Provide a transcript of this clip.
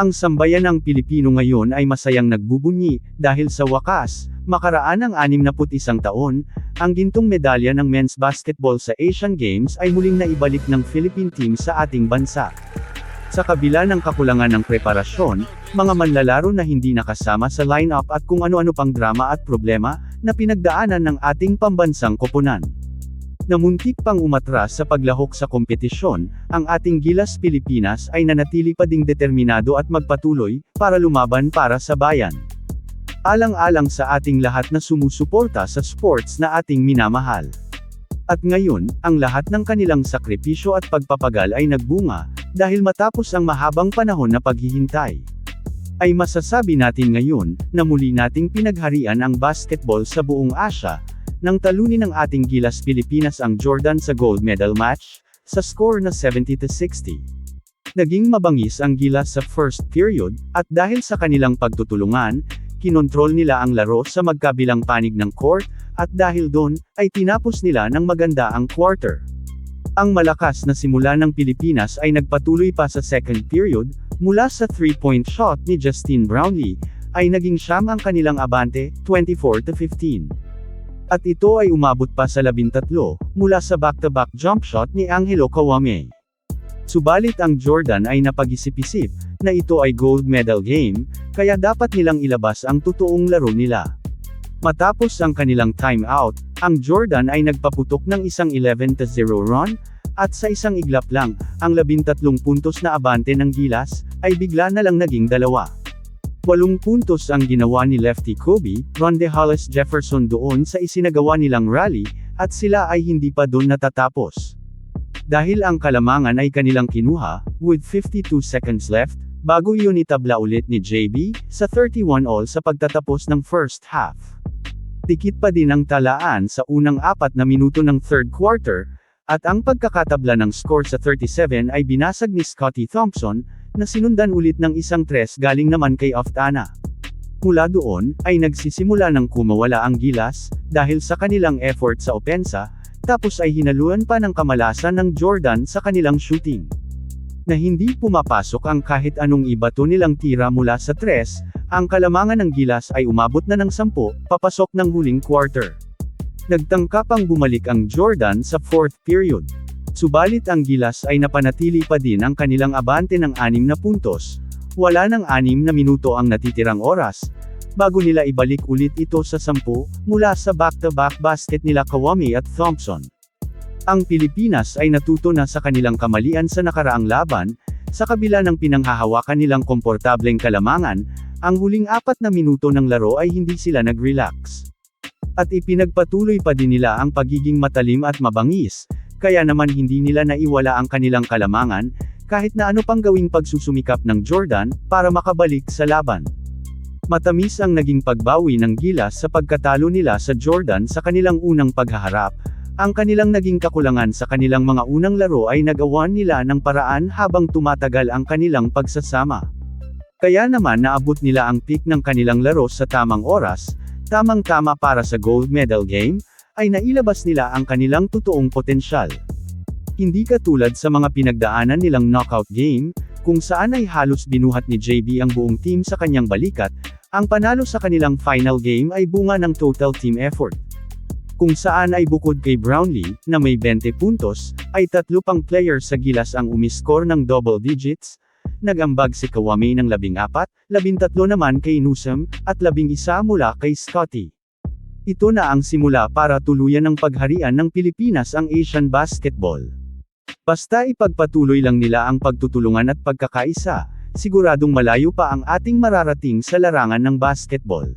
Ang sambayan ng Pilipino ngayon ay masayang nagbubunyi, dahil sa wakas, makaraan ng 61 taon, ang gintong medalya ng men's basketball sa Asian Games ay muling naibalik ng Philippine team sa ating bansa. Sa kabila ng kakulangan ng preparasyon, mga manlalaro na hindi nakasama sa lineup at kung ano-ano pang drama at problema, na pinagdaanan ng ating pambansang koponan. Namuntik pang umatras sa paglahok sa kompetisyon, ang ating Gilas Pilipinas ay nanatili pa ding determinado at magpatuloy, para lumaban para sa bayan. Alang-alang sa ating lahat na sumusuporta sa sports na ating minamahal. At ngayon, ang lahat ng kanilang sakripisyo at pagpapagal ay nagbunga, dahil matapos ang mahabang panahon na paghihintay. Ay masasabi natin ngayon, na muli nating pinagharian ang basketball sa buong Asya, nang talunin ng ating Gilas Pilipinas ang Jordan sa gold medal match, sa score na 70-60. Naging mabangis ang Gilas sa first period, at dahil sa kanilang pagtutulungan, kinontrol nila ang laro sa magkabilang panig ng court, at dahil doon, ay tinapos nila ng maganda ang quarter. Ang malakas na simula ng Pilipinas ay nagpatuloy pa sa second period, mula sa 3-point shot ni Justine Brownlee, ay naging siyam ang kanilang abante, 24-15. At ito ay umabot pa sa 13, mula sa back-to-back jump shot ni Angelo Kawame. Subalit ang Jordan ay napag-isip-isip, na ito ay gold medal game, kaya dapat nilang ilabas ang totoong laro nila. Matapos ang kanilang timeout, ang Jordan ay nagpaputok ng isang 11-0 run, at sa isang iglap lang, ang 13 puntos na abante ng Gilas, ay bigla na lang naging dalawa. Walong puntos ang ginawa ni Lefty Kobe, Ronde Hollis Jefferson doon sa isinagawa nilang rally, at sila ay hindi pa doon natatapos. Dahil ang kalamangan ay kanilang kinuha, with 52 seconds left, bago yun itabla ulit ni JB, sa 31 all sa pagtatapos ng first half. Tikit pa din ang talaan sa unang apat na minuto ng third quarter, at ang pagkakatabla ng score sa 37 ay binasag ni Scotty Thompson, na sinundan ulit ng isang tres galing naman kay Oftana. Mula doon, ay nagsisimula ng kumawala ang gilas, dahil sa kanilang effort sa opensa, tapos ay hinaluan pa ng kamalasan ng Jordan sa kanilang shooting. Na hindi pumapasok ang kahit anong ibato nilang tira mula sa tres, ang kalamangan ng gilas ay umabot na ng 10, papasok ng huling quarter. Nagtangka pang bumalik ang Jordan sa fourth period. Subalit ang Gilas ay napanatili pa din ang kanilang abante ng 6 na puntos. Wala ng 6 na minuto ang natitirang oras, bago nila ibalik ulit ito sa 10, mula sa back-to-back basket nila Kawami at Thompson. Ang Pilipinas ay natuto na sa kanilang kamalian sa nakaraang laban, sa kabila ng pinanghahawakan nilang komportableng kalamangan, ang huling apat na minuto ng laro ay hindi sila nag-relax. At ipinagpatuloy pa din nila ang pagiging matalim at mabangis, kaya naman hindi nila naiwala ang kanilang kalamangan, kahit na ano pang gawing pagsusumikap ng Jordan, para makabalik sa laban. Matamis ang naging pagbawi ng Gilas sa pagkatalo nila sa Jordan sa kanilang unang paghaharap, ang kanilang naging kakulangan sa kanilang mga unang laro ay nagawan nila ng paraan habang tumatagal ang kanilang pagsasama. Kaya naman naabot nila ang peak ng kanilang laro sa tamang oras, tamang-tama para sa gold medal game, ay nailabas nila ang kanilang totoong potensyal. Hindi katulad sa mga pinagdaanan nilang knockout game, kung saan ay halos binuhat ni JB ang buong team sa kanyang balikat, ang panalo sa kanilang final game ay bunga ng total team effort. Kung saan ay bukod kay Brownlee, na may 20 puntos, ay tatlo pang player sa gilas ang umiskor ng double digits, nagambag si Kawame ng 14, 13 naman kay Newsom, at 11 mula kay Scotty. Ito na ang simula para tuluyan ng pagharian ng Pilipinas ang Asian basketball. Basta ipagpatuloy lang nila ang pagtutulungan at pagkakaisa, siguradong malayo pa ang ating mararating sa larangan ng basketball.